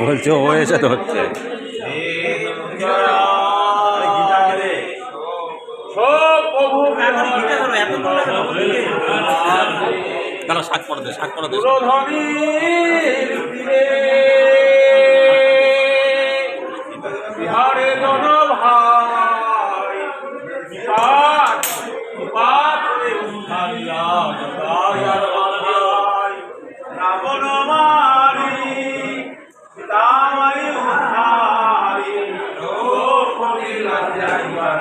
বলছে ও এসে ধরছে এখন গীতা এত ভালো লাগে দাঁড়া শাক পড়া দে শাক পড়া দে। বিহারে রাবণ মারি সীতামারি উঠাই দ্রৌপদী রাজাইবার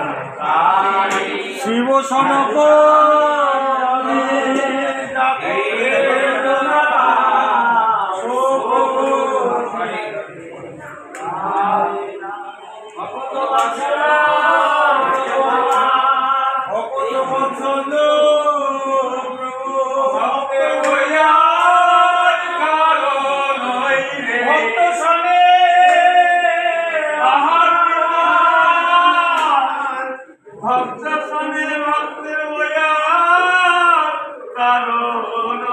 শিব সনক ভক্ত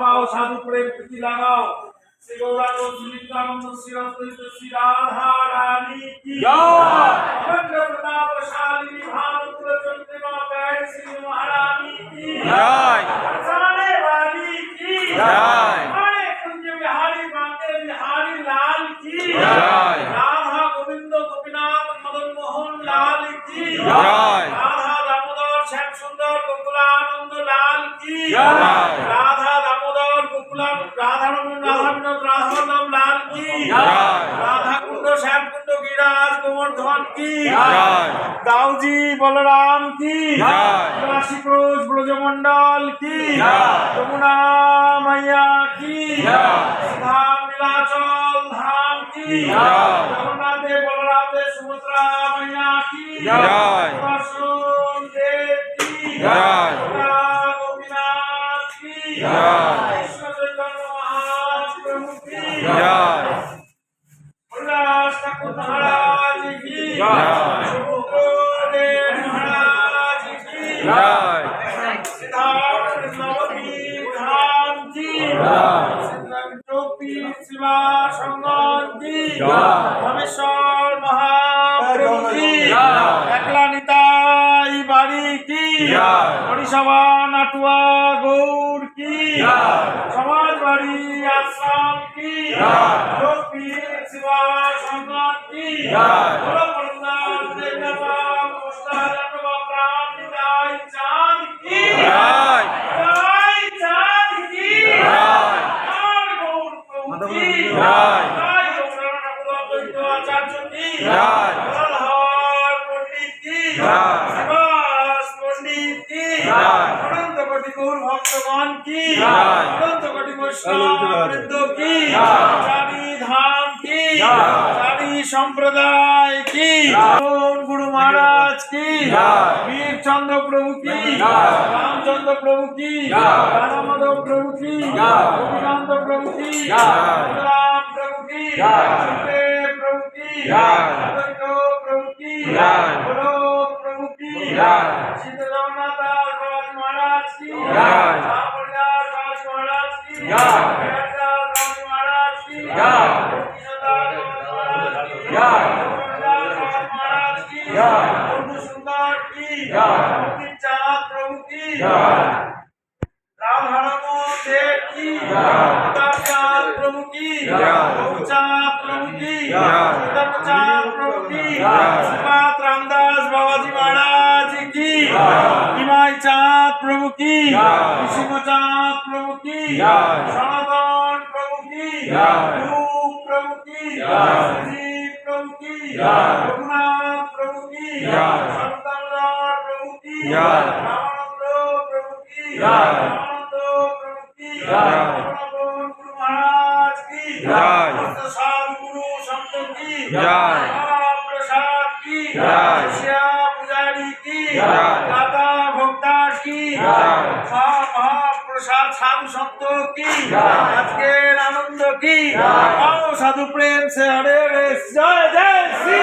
পাও সাধু প্রেম প্রীতি লাগাও। শ্রী গৌরানন্দ শ্রী রাধা। কি রাধা দামোদর গোকুলাম রাধা রমন রাধা বিনোদ রাধা নাম লাল কি রাধা কুণ্ড শ্যাম কুণ্ড গিরাজ গোবর্ধন কি দাউজি বলরাম কি কাশীপ্রোজ ব্রজমন্ডল কি যমুনা মাইয়া কি ধাম নীলাচল ধাম কি জগন্নাথ দেব বলরাম দেব সুভদ্রা মাইয়া কি জয় দেব কি জয় রামেশ্বর মহাপ্রভুজি একলা নিতাই বাড়ি কি হরিসভা নাটুয়া গৌর কি বাড়ি আসাম কি। শিবা বলো দেবতা প্রাণ চাঁদ কি। জয় চাঁদ কি। জয় গৌর কি জয়। জয় ঠাকুর অদ্বৈত আচার্য কি জয়। পণ্ডিত কি শিবাস পণ্ডিত কি অনন্ত কোটি গৌর ভক্তগণ কি অনন্ত কোটি বৈষ্ণব কি চারি ধাম কি চারি সম্প্রদায় কি গুরু মহারাজ কি জয়। বীর চন্দ্র প্রভু কি রামচন্দ্র প্রভু কি জয়। প্রভু কি। গোপীকান্ত প্রভু কি রাম প্রভু কি প্রভু কি প্রভু কি প্রভু কি জয়। সীতা দাস বাবাজি মহারাজ কি জয়। রামদাস বাবাজি মহারাজ কি জয়। বিরাটদাস বাবাজি মহারাজ কি জয়। কৃষ্ণদাস বাবাজি মহারাজ কি জয়। গোবিন্দদাস বাবাজি মহারাজ কি জয়। বন্ধু সুন্দর কি প্রভু কি সিংহচাঁদ প্রভু কি সনাতন প্রভু কি প্রভু কি প্রভু কি রঘুনাথ প্রভু কি সন্তান প্রভু কি রামানন্দ প্রভু কি রামানন্দ প্রভু কি গুরু মহারাজ কি? সাধু গুরু সন্ত কি মহাপ্রসাদ সাধু সন্ত কি? আজকের আনন্দ কি? হ্যাঁ। সাধু প্রেম সে হরে জয় জয় শ্রী